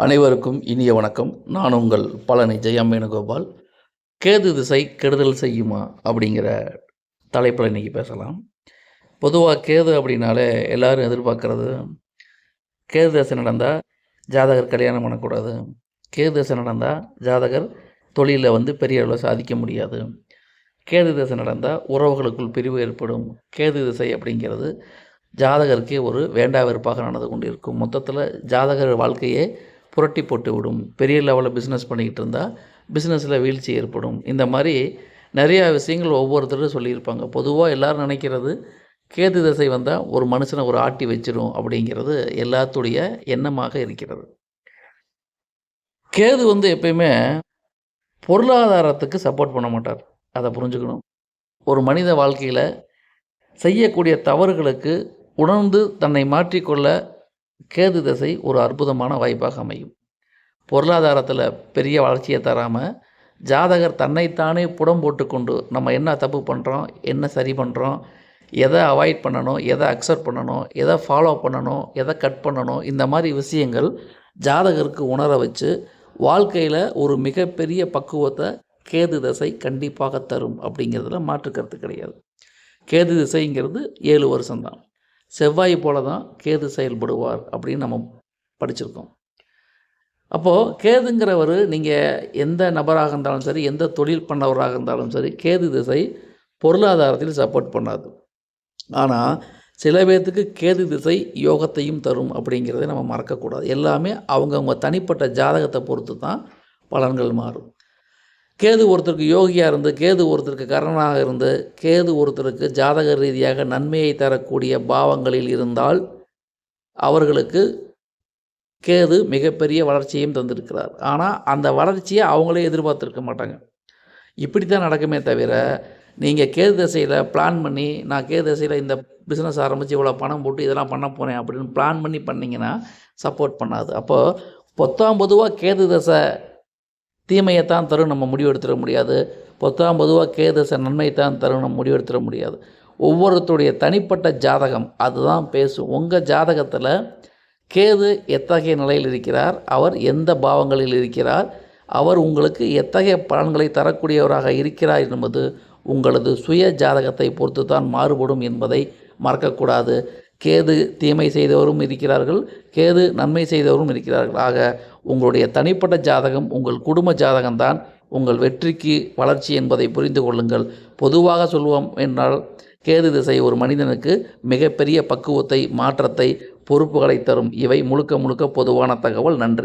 அனைவருக்கும் இனிய வணக்கம். நான் உங்கள் பழனி ஜெயம் வேணுகோபால் கேது திசை கெடுதல் செய்யுமா அப்படிங்கிற தலைப்பில் இன்றைக்கி பேசலாம். பொதுவாக கேது அப்படின்னாலே எல்லோரும் எதிர்பார்க்குறது கேது தசை நடந்தால் ஜாதகர் கல்யாணம் பண்ணக்கூடாது. கேது தசை நடந்தால் ஜாதகர் தொழிலில் வந்து பெரிய அளவில் சாதிக்க முடியாது. கேது திசை நடந்தால் உறவுகளுக்குள் பிரிவு ஏற்படும். கேது திசை அப்படிங்கிறது ஜாதகருக்கே ஒரு வேண்டா வெறுப்பாக நடந்து கொண்டிருக்கும். மொத்தத்தில் ஜாதகர் வாழ்க்கையே புரட்டி போட்டு விடும். பெரிய லெவலில் பிஸ்னஸ் பண்ணிக்கிட்டு இருந்தால் பிஸ்னஸில் வீழ்ச்சி ஏற்படும். இந்த மாதிரி நிறையா விஷயங்கள் ஒவ்வொருத்தரும் சொல்லியிருப்பாங்க. பொதுவாக எல்லோரும் நினைக்கிறது கேது திசை வந்தால் ஒரு மனுஷனை ஒரு ஆட்டி வச்சிரும் அப்படிங்கிறது எல்லாத்துடைய எண்ணமாக இருக்கிறது. கேது வந்து எப்பயுமே பொருளாதாரத்துக்கு சப்போர்ட் பண்ண மாட்டார். அதை புரிஞ்சுக்கணும். ஒரு மனித வாழ்க்கையில் செய்யக்கூடிய தவறுகளுக்கு உணர்ந்து தன்னை மாற்றிக்கொள்ள கேது திசை ஒரு அற்புதமான வாய்ப்பாக அமையும். பொருளாதாரத்தில் பெரிய வளர்ச்சியை தராமல் ஜாதகர் தன்னைத்தானே புடம் போட்டுக்கொண்டு நம்ம என்ன தப்பு பண்ணுறோம் என்ன சரி பண்ணுறோம் எதை அவாய்ட் பண்ணணும் எதை அக்செப்ட் பண்ணணும் எதை ஃபாலோ பண்ணணும் எதை கட் பண்ணணும் இந்த மாதிரி விஷயங்கள் ஜாதகருக்கு உணர வச்சு வாழ்க்கையில் ஒரு மிகப்பெரிய பக்குவத்தை கேது திசை கண்டிப்பாக தரும் அப்படிங்கிறதுல மாற்றுக்கருத்து கிடையாது. கேது திசைங்கிறது ஏழு வருஷம்தான். செவ்வாய் போல தான் கேது செயல்படுவார் அப்படின்னு நம்ம படிச்சிருக்கோம். அப்போது கேதுங்கிறவர் நீங்கள் எந்த நபராக இருந்தாலும் சரி எந்த தொழில் பண்ணவராக இருந்தாலும் சரி கேது திசை பொருளாதாரத்தில் சப்போர்ட் பண்ணாது. ஆனால் சில பேர்த்துக்கு கேது திசை யோகத்தையும் தரும் அப்படிங்கிறத நம்ம மறக்கக்கூடாது. எல்லாமே அவங்கவுங்க தனிப்பட்ட ஜாதகத்தை பொறுத்து தான் பலன்கள் மாறும். கேது ஒருத்தருக்கு யோகியாக இருந்து கேது ஒருத்தருக்கு கரணனாக இருந்து கேது ஒருத்தருக்கு ஜாதக ரீதியாக நன்மையை தரக்கூடிய பாவங்களில் இருந்தால் அவர்களுக்கு கேது மிகப்பெரிய வளர்ச்சியையும் தந்திருக்கிறார். ஆனால் அந்த வளர்ச்சியை அவங்களே எதிர்பார்த்துருக்க மாட்டாங்க. இப்படி தான் நடக்குமே தவிர நீங்கள் கேது திசையில் பிளான் பண்ணி நான் கேது திசையில் இந்த பிஸ்னஸ் ஆரம்பித்து இவ்வளோ பணம் போட்டு இதெல்லாம் பண்ண போகிறேன் அப்படின்னு பிளான் பண்ணி பண்ணிங்கன்னா சப்போர்ட் பண்ணாது. அப்போது பொத்தாம் பொதுவாக கேது தசை தீமையைத்தான் தரும் நம்ம முடிவெடுத்துட முடியாது. பொத்தாம் பொதுவாக கேதச நன்மையைத்தான் தரும் நம்ம முடிவெடுத்துட முடியாது. ஒவ்வொருத்தருடைய தனிப்பட்ட ஜாதகம் அதுதான் பேசும். உங்கள் ஜாதகத்தில் கேது எத்தகைய நிலையில் இருக்கிறார்? அவர் எந்த பாவங்களில் இருக்கிறார்? அவர் உங்களுக்கு எத்தகைய பலன்களை தரக்கூடியவராக இருக்கிறார் என்பது உங்களது சுய ஜாதகத்தை பொறுத்து தான் மாறுபடும் என்பதை மறக்கக்கூடாது. கேது தீமை செய்தவரும் இருக்கிறார்கள் கேது நன்மை செய்தவரும் இருக்கிறார்கள். ஆக உங்களுடைய தனிப்பட்ட ஜாதகம் உங்கள் குடும்ப ஜாதகம்தான் உங்கள் வெற்றிக்கு வளர்ச்சி என்பதை புரிந்து கொள்ளுங்கள். பொதுவாக சொல்வோம் என்றால் கேது திசை ஒரு மனிதனுக்கு மிகப்பெரிய பக்குவத்தை மாற்றத்தை பொறுப்புகளை தரும். இவை முழுக்க முழுக்க பொதுவான தகவல். நன்றி.